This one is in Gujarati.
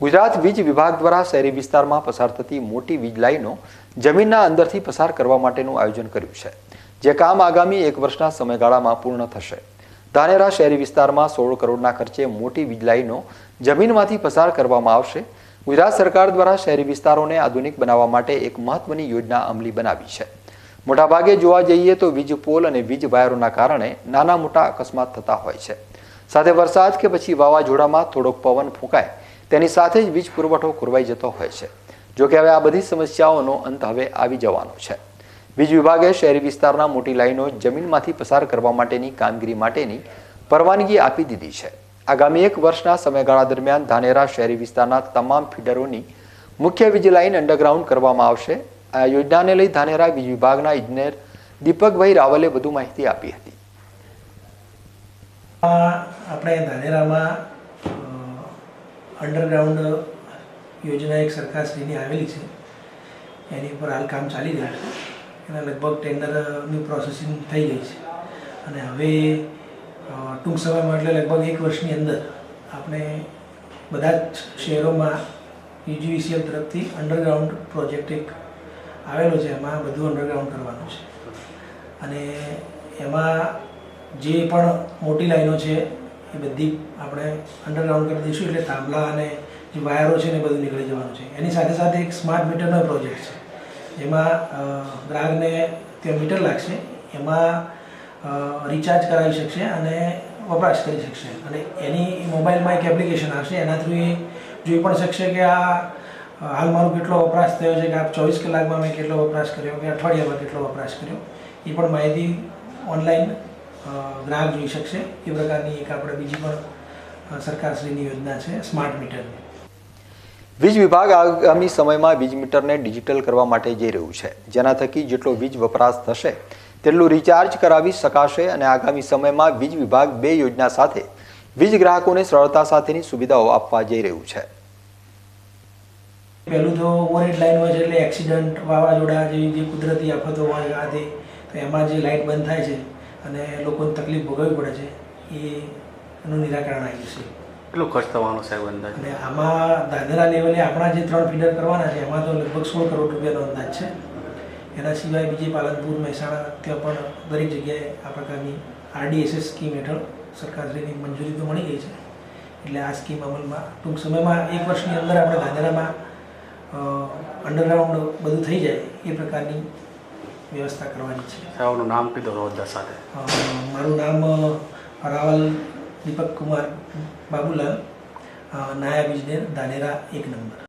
ગુજરાત વીજ વિભાગ દ્વારા શહેરી વિસ્તારમાં પસાર થતી મોટી વીજ લાઈનો જમીનના અંદરથી પસાર કરવા માટેનું આયોજન કર્યું છે, જે કામ આગામી એક વર્ષના સમયગાળામાં પૂર્ણ થશે. ધાનેરા શહેરી વિસ્તારમાં સોળ કરોડના ખર્ચે મોટી વીજ લાઈનો જમીનમાંથી પસાર કરવામાં આવશે. ગુજરાત સરકાર દ્વારા શહેરી વિસ્તારોને આધુનિક બનાવવા માટે એક મહત્વની યોજના અમલી બનાવી છે. મોટાભાગે જોવા જઈએ તો વીજ પોલ અને વીજ વાયરોના કારણે નાના મોટા અકસ્માત થતા હોય છે. સાથે વરસાદ કે પછી વાવાઝોડામાં થોડોક પવન ફૂંકાય તેની સાથે જ વીજ પુરવઠો ખોરવાઈ જતો હોય છે. જોકે હવે આ બધી સમસ્યાઓનો અંત હવે આવી જવાનો છે. વીજ વિભાગે શહેરી વિસ્તારના મોટી લાઈનો જમીનમાંથી પસાર કરવા માટેની કામગીરી માટેની પરવાનગી આપી દીધી છે. આગામી એક વર્ષના સમયગાળા દરમિયાન ધાનેરા શહેરી વિસ્તારના તમામ ફીડરોની મુખ્ય વીજ લાઈન અંડરગ્રાઉન્ડ કરવામાં આવશે. આ યોજનાને લઈ ધાનેરા વીજ વિભાગના ઇજનેર દીપકભાઈ રાવલે વધુ માહિતી આપી હતી. આપણે ધાનેરામાં અંડરગ્રાઉન્ડ યોજના એક સરકારશ્રીની આવેલી છે. એની ઉપર હાલ કામ ચાલી રહ્યું છે. એના લગભગ ટેન્ડરની પ્રોસેસિંગ થઈ ગઈ છે. અને હવે ટૂંક સમયમાં એટલે લગભગ એક વર્ષની અંદર આપણે બધા જ શહેરોમાં યુજીવીસીએલ તરફથી અંડરગ્રાઉન્ડ પ્રોજેક્ટ એક આવેલો છે. એમાં બધું અંડરગ્રાઉન્ડ કરવાનું છે. અને એમાં જે પણ મોટી લાઈનો છે એ બધી આપણે અંડરગ્રાઉન્ડ કરી દઈશું એટલે થાંભલા અને જે વાયરો છે ને બધું નીકળી જવાનું છે. એની સાથે સાથે એક સ્માર્ટ મીટરનો પ્રોજેક્ટ છે. જેમાં ગ્રાહકને ત્યાં મીટર લાગશે. એમાં રિચાર્જ કરાવી શકશે અને વપરાશ કરી શકશે. અને એની મોબાઈલમાં એક એપ્લિકેશન આવશે. એના થ્રુ એ જોઈ પણ શકશે કે આ હાલ મારો કેટલો વપરાશ થયો છે, કે આ ચોવીસ કલાકમાં મેં કેટલો વપરાશ કર્યો, કે અઠવાડિયામાં કેટલો વપરાશ કર્યો. એ પણ માહિતી ઓનલાઈન ગ્રાહક જોઈ શકશે. એ પ્રકારની એક આપણે બીજી પણ સરકારશ્રીની યોજના છે સ્માર્ટ મીટરની વીજ વિભાગ આગામી સમયમાં વીજ મીટરને ડિજિટલ કરવા માટે જઈ રહ્યું છે. જેના થકી જેટલો વીજ વપરાશ થશે તેટલું રિચાર્જ કરાવી શકાશે અને આગામી સમયમાં વીજ વિભાગ બે યોજના સાથે વીજ ગ્રાહકોને સરળતા સાથેની સુવિધાઓ આપવા જઈ રહ્યું છે. પહેલું તો ઓવરહેડ લાઈન હોય છે એટલે એક્સિડન્ટ વાવાઝોડા જેવી જે કુદરતી આફતો હોય આ તો એમાં જે લાઇટ બંધ થાય છે અને લોકોને તકલીફ ભોગવવી પડે છે એ એનું નિરાકરણ આવી છે કેટલો ખર્ચ થવાનો સાહેબ અંદાજ? અને આમાં દાદરા લેવલે આપણા જે ત્રણ ફીડર કરવાના છે એમાં તો લગભગ સોળ કરોડ રૂપિયાનો અંદાજ છે. એના સિવાય બીજી પાલનપુર મહેસાણા ત્યાં પણ દરેક જગ્યાએ આ પ્રકારની આરડીએસએસ સ્કીમ હેઠળ સરકારશ્રીની મંજૂરી તો મળી ગઈ છે. એટલે આ સ્કીમ અમલમાં ટૂંક સમયમાં એક વર્ષની અંદર આપણે ધાનેરામાં અંડરગ્રાઉન્ડ બધું થઈ જાય એ પ્રકારની વ્યવસ્થા કરવાની છે. સાહેબનું નામ કીધું રોજદાર સાથે. મારું નામ રાવલ દીપક કુમાર બાબુલાલ નાયબ ઇજનેર ધાનેરા એક નંબર.